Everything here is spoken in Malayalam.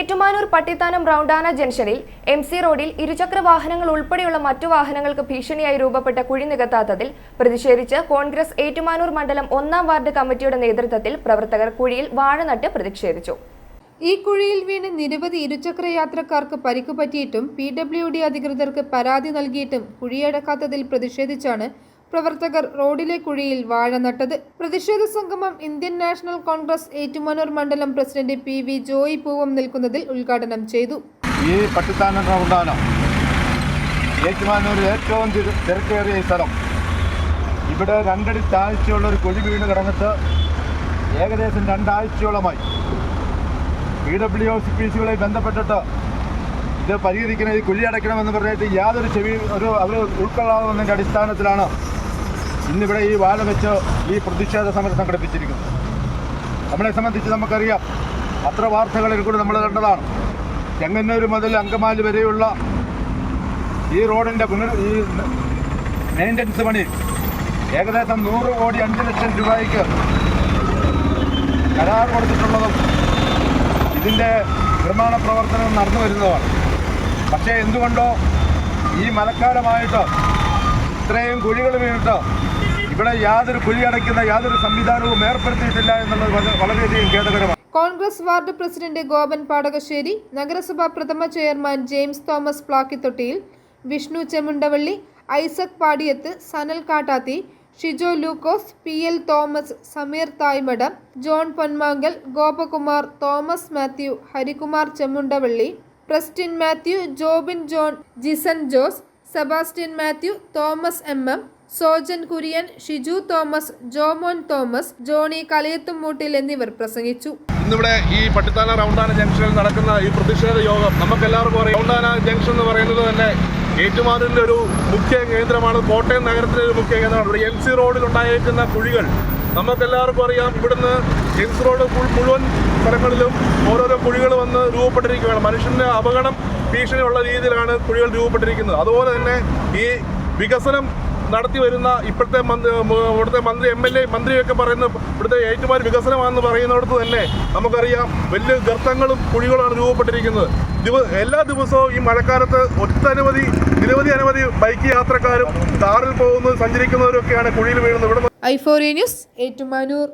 ഏറ്റുമാനൂർ പട്ടിത്താനം റൗണ്ടാന ജംഗ്ഷനിൽ എം സി റോഡിൽ ഇരുചക്ര വാഹനങ്ങൾ ഉൾപ്പെടെയുള്ള മറ്റു വാഹനങ്ങൾക്ക് ഭീഷണിയായി രൂപപ്പെട്ട കുഴി നികത്താത്തതിൽ പ്രതിഷേധിച്ച് കോൺഗ്രസ് ഏറ്റുമാനൂർ മണ്ഡലം ഒന്നാം വാർഡ് കമ്മിറ്റിയുടെ നേതൃത്വത്തിൽ പ്രവർത്തകർ കുഴിയിൽ വാഴ നട്ട് പ്രതിഷേധിച്ചു. ഈ കുഴിയിൽ വീണ് നിരവധി ഇരുചക്ര യാത്രക്കാർക്ക് പരിക്കു പറ്റിയിട്ടും പി ഡബ്ല്യു ഡി അധികൃതർക്ക് പരാതി നൽകിയിട്ടും കുഴിയടക്കാത്തതിൽ പ്രതിഷേധിച്ചാണ് പ്രവർത്തകർ റോഡിലെ കുഴിയിൽ വാഴ നട്ടത്. പ്രതിഷേധ സംഗമം ഇന്ത്യൻ നാഷണൽ കോൺഗ്രസ് ഏറ്റുമാനൂർ മണ്ഡലം president P V Joy Poovam നിൽക്കുന്നതിൽ ഉദ്ഘാടനം ചെയ്തു. ഈ പട്ടിത്താനം റൗണ്ടാനം ഏറ്റുമാനൂർ ഏറ്റവും തിര- തിരക്കേറിയ സ്ഥലം. ഇവിടെ രണ്ടടി താഴ്ചയുള്ള ഒരു കുഴി വീട് കിടന്നിട്ട് ഏകദേശം രണ്ടാഴ്ചയോളമായി. പി ഡബ്ല്യു സി പി സികളെ ബന്ധപ്പെട്ടിട്ട് ഇത് പരിഹരിക്കണം ഈ കുഴി അടയ്ക്കണമെന്ന് പറഞ്ഞിട്ട് യാതൊരു ചെവി ഒരു അവർ ഉൾക്കൊള്ളാവുന്നതിന്റെ അടിസ്ഥാനത്തിലാണ് ഇന്നിവിടെ ഈ വാല വെച്ച് ഈ പ്രതിഷേധ സമരം സംഘടിപ്പിച്ചിരിക്കുന്നു. നമ്മളെ സംബന്ധിച്ച് നമുക്കറിയാം. പത്ര വാർത്തകളിൽ കൂടി നമ്മൾ കണ്ടതാണ്. ചെങ്ങന്നൂർ മുതൽ അങ്കമാലി വരെയുള്ള ഈ റോഡിന്റെ പുനർ ഈ മെയിന്റനൻസ് പണി ഏകദേശം നൂറ് കോടി അഞ്ച് ലക്ഷം രൂപയ്ക്ക് കരാർ കൊടുത്തിട്ടുള്ളതും ഇതിന്റെ നിർമ്മാണ പ്രവർത്തനം നടന്നു വരുന്നതാണ് പക്ഷേ എന്തുകൊണ്ടോ ഈ മഴക്കാലമായിട്ട് ഇത്രയും കുഴികൾ വീണിട്ട് ഇവിടെ യാതൊരു കുഴി അടയ്ക്കുന്ന യാതൊരു സംവിധാനവും ഏർപ്പെടുത്തിയിട്ടില്ല എന്നുള്ളത് വളരെ- വളരെയധികം ഖേദകരമാണ്. കോൺഗ്രസ് വാർഡ് പ്രസിഡന്റ് ഗോപൻ പാടകശ്ശേരി നഗരസഭാ പ്രഥമ chairman James Thomas പ്ലാക്കിത്തൊട്ടിയിൽ Vishnu Chemundavalli Isaac Padiyath Sanal Kattathi Shijo Lukose P L Thomas Sameer Thaymadam John Ponmankal Gopakumar Thomas Mathew Harikumar Chemundavalli Prestin Mathew Jobin John Jisan Jose Sebastian Mathew Thomas M M Sojan Kurian Shiju Thomas Jomon Thomas Johnny കലയത്തുംമൂട്ടിൽ എന്നിവർ പ്രസംഗിച്ചു. ഇന്നിവിടെ ഈ പട്ടിത്താന റൗണ്ടാന ജംഗ്ഷനിൽ നടക്കുന്ന ഈ പ്രതിഷേധ യോഗം നമുക്ക് എല്ലാവർക്കും അറിയാം. റൗണ്ടാന ജംഗ്ഷൻ എന്ന് പറയുന്നത് തന്നെ ഏറ്റുമാനൂരിന്റെ ഒരു മുഖ്യ കേന്ദ്രമാണ്. കോട്ടയം നഗരത്തിലെ ഒരു മുഖ്യ കേന്ദ്രമാണ്. ഇവിടെ എം സി റോഡിൽ ഉണ്ടായിരിക്കുന്ന കുഴികൾ നമുക്കെല്ലാവർക്കും അറിയാം. ഇവിടുന്ന് എം സി റോഡ് മുഴുവൻ സ്ഥലങ്ങളിലും ഓരോരോ കുഴികൾ വന്ന് രൂപപ്പെട്ടിരിക്കുകയാണ്. മനുഷ്യന്റെ അപകടം ഭീഷണിയുള്ള രീതിയിലാണ് കുഴികൾ രൂപപ്പെട്ടിരിക്കുന്നത്. അതുപോലെ തന്നെ ഈ വികസനം നടത്തി വരുന്ന ഇപ്പോഴത്തെ മന്ത്രി ഇവിടുത്തെ മന്ത്രി എം എൽ എ മന്ത്രിയൊക്കെ പറയുന്ന ഇവിടുത്തെ ഏറ്റുമാർ വികസനമാണെന്ന് പറയുന്നിടത്ത് തന്നെ നമുക്കറിയാം വലിയ ഗർത്തങ്ങളും കുഴികളുമാണ് രൂപപ്പെട്ടിരിക്കുന്നത്. ദിവ എല്ലാ ദിവസവും ഈ മഴക്കാലത്ത് ഒട്ടനവധി നിരവധി അനവധി ബൈക്ക് യാത്രക്കാരും കാറിൽ പോകുന്നതും സഞ്ചരിക്കുന്നവരും ഒക്കെയാണ് കുഴിയിൽ വീഴുന്നത്. ഇവിടെ ഐഫോറി ന്യൂസ് ഏറ്റുമാനൂർ.